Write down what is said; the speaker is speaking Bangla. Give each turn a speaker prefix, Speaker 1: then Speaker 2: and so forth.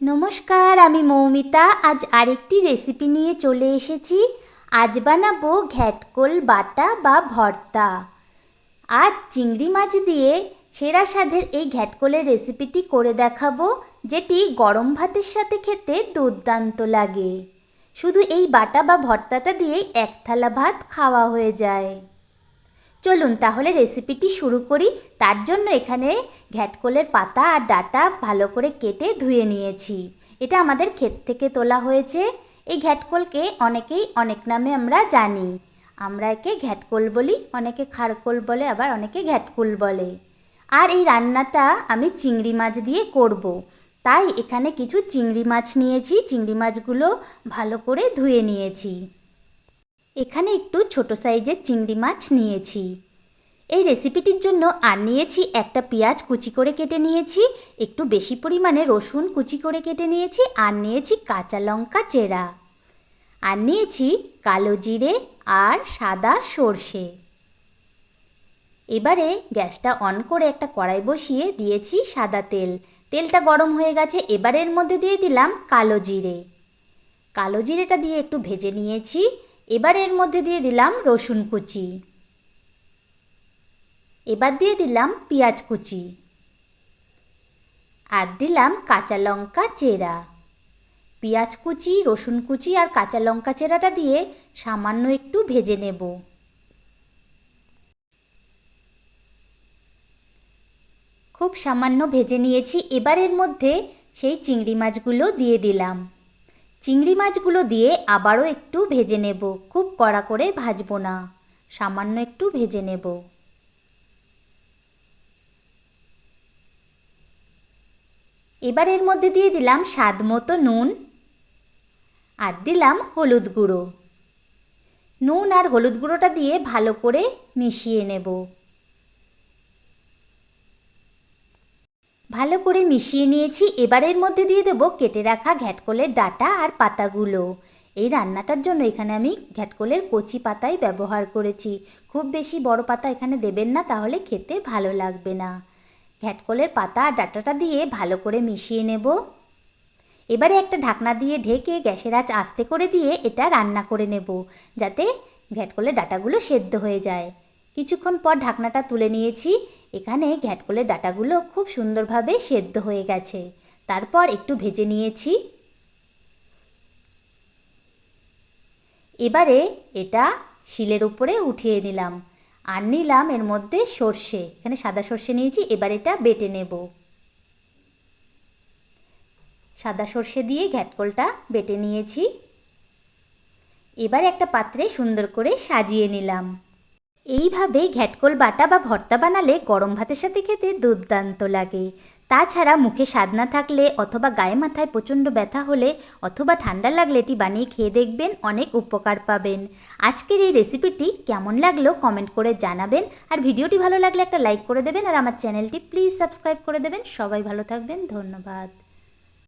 Speaker 1: নমস্কার, আমি মৌমিতা। আজ আরেকটি রেসিপি নিয়ে চলে এসেছি। আজ বানাবো ঘ্যাটকোল বাটা বা ভর্তা। আজ চিংড়ি মাছ দিয়ে সেরা স্বাদের এই ঘ্যাটকোলের রেসিপিটি করে দেখাবো, যেটি গরম ভাতের সাথে খেতে দুর্দান্ত লাগে। শুধু এই বাটা বা ভর্তাটা দিয়েই এক থালা ভাত খাওয়া হয়ে যায়। চলুন তাহলে রেসিপিটি শুরু করি। তার জন্য এখানে ঘ্যাটকোলের পাতা আর ডাটা ভালো করে কেটে ধুয়ে নিয়েছি। এটা আমাদের ক্ষেত থেকে তোলা হয়েছে। এই ঘ্যাটকোলকে অনেকেই অনেক নামে আমরা জানি। আমরা একে ঘ্যাটকোল বলি, অনেকে খারকোল বলে, আবার অনেকে ঘ্যাটকুল বলে। আর এই রান্নাটা আমি চিংড়ি মাছ দিয়ে করব। তাই এখানে কিছু চিংড়ি মাছ নিয়েছি। চিংড়ি মাছগুলো ভালো করে ধুয়ে নিয়েছি। এখানে একটু ছোট সাইজের চিংড়ি মাছ নিয়েছি। এই রেসিপিটির জন্য আর নিয়েছি একটা পেঁয়াজ কুচি করে কেটে নিয়েছি, একটু বেশি পরিমাণে রসুন কুচি করে কেটে নিয়েছি, আর নিয়েছি কাঁচা লঙ্কা চেরা। আর নিয়েছি কালো জিরে আর সাদা সর্ষে। এবারে গ্যাসটা অন করে একটা কড়াই বসিয়ে দিয়েছি সাদা তেল। তেলটা গরম হয়ে গেছে, এবারের মধ্যে দিয়ে দিলাম কালো জিরে। কালো জিরেটা দিয়ে একটু ভেজে নিয়েছি এবার এর মধ্যে দিয়ে দিলাম রসুন কুচি। এবার দিয়ে দিলাম পেঁয়াজ কুচি। আর দিলাম কাঁচা লঙ্কা চেরা। পেঁয়াজ কুচি, রসুন কুচি আর কাঁচা লঙ্কা চেরাটা দিয়ে সামান্য একটু ভেজে নেব। খুব সামান্য ভেজে নিয়েছি। এবার এর মধ্যে সেই চিংড়ি মাছগুলো দিয়ে দিলাম। চিংড়ি মাছগুলো দিয়ে আবারও একটু ভেজে নেব। খুব কড়া করে ভাজবো না। সামান্য একটু ভেজে নেব। এবার এর মধ্যে দিয়ে দিলাম স্বাদ মতো নুন আর দিলাম হলুদ গুঁড়ো। নুন আর হলুদ গুঁড়োটা দিয়ে ভালো করে মিশিয়ে নেব। ভালো করে মিশিয়ে নিয়েছি। এবারের মধ্যে দিয়ে দেবো কেটে রাখা ঘ্যাটকলের ডাটা আর পাতাগুলো। এই রান্নাটার জন্য এখানে আমি ঘ্যাটকলের কচি পাতাই ব্যবহার করেছি। খুব বেশি বড় পাতা এখানে দেবেন না, তাহলে খেতে ভালো লাগবে না। ঘ্যাটকলের পাতা আর ডাটাটা দিয়ে ভালো করে মিশিয়ে নেব। এবারে একটা ঢাকনা দিয়ে ঢেকে গ্যাসের আঁচ আস্তে করে দিয়ে এটা রান্না করে নেব, যাতে ঘ্যাটকলের ডাটাগুলো সেদ্ধ হয়ে যায়। কিছুক্ষণ পর ঢাকনাটা তুলে নিয়েছি। এখানে ঘ্যাটকলের ডাটাগুলো খুব সুন্দরভাবে সেদ্ধ হয়ে গেছে। তারপর একটু ভেজে নিয়েছি। এবারে এটা শিলের উপরে উঠিয়ে নিলাম। আর নিলাম এর মধ্যে সর্ষে। এখানে সাদা সর্ষে নিয়েছি, এবার এটা বেটে নেব। সাদা সর্ষে দিয়ে ঘ্যাটকলটা বেটে নিয়েছি। এবার একটা পাত্রে সুন্দর করে সাজিয়ে নিলাম। এইভাবে ঘ্যাটকোল বাটা বা ভর্তা বানালে গরম ভাতের সাথে খেতে দুর্দান্ত লাগে। তাছাড়া মুখে স্বাদ না থাকলে অথবা গায়ে মাথায় প্রচণ্ড ব্যথা হলে অথবা ঠান্ডা লাগলে এটি বানিয়ে খেয়ে দেখবেন অনেক উপকার পাবেন। আজকের এই রেসিপিটি কেমন লাগল কমেন্ট করে জানাবেন। আর ভিডিওটি ভালো লাগলে একটা লাইক করে দেবেন। আর আমার চ্যানেলটি প্লিজ সাবস্ক্রাইব করে দেবেন। সবাই ভালো থাকবেন। ধন্যবাদ।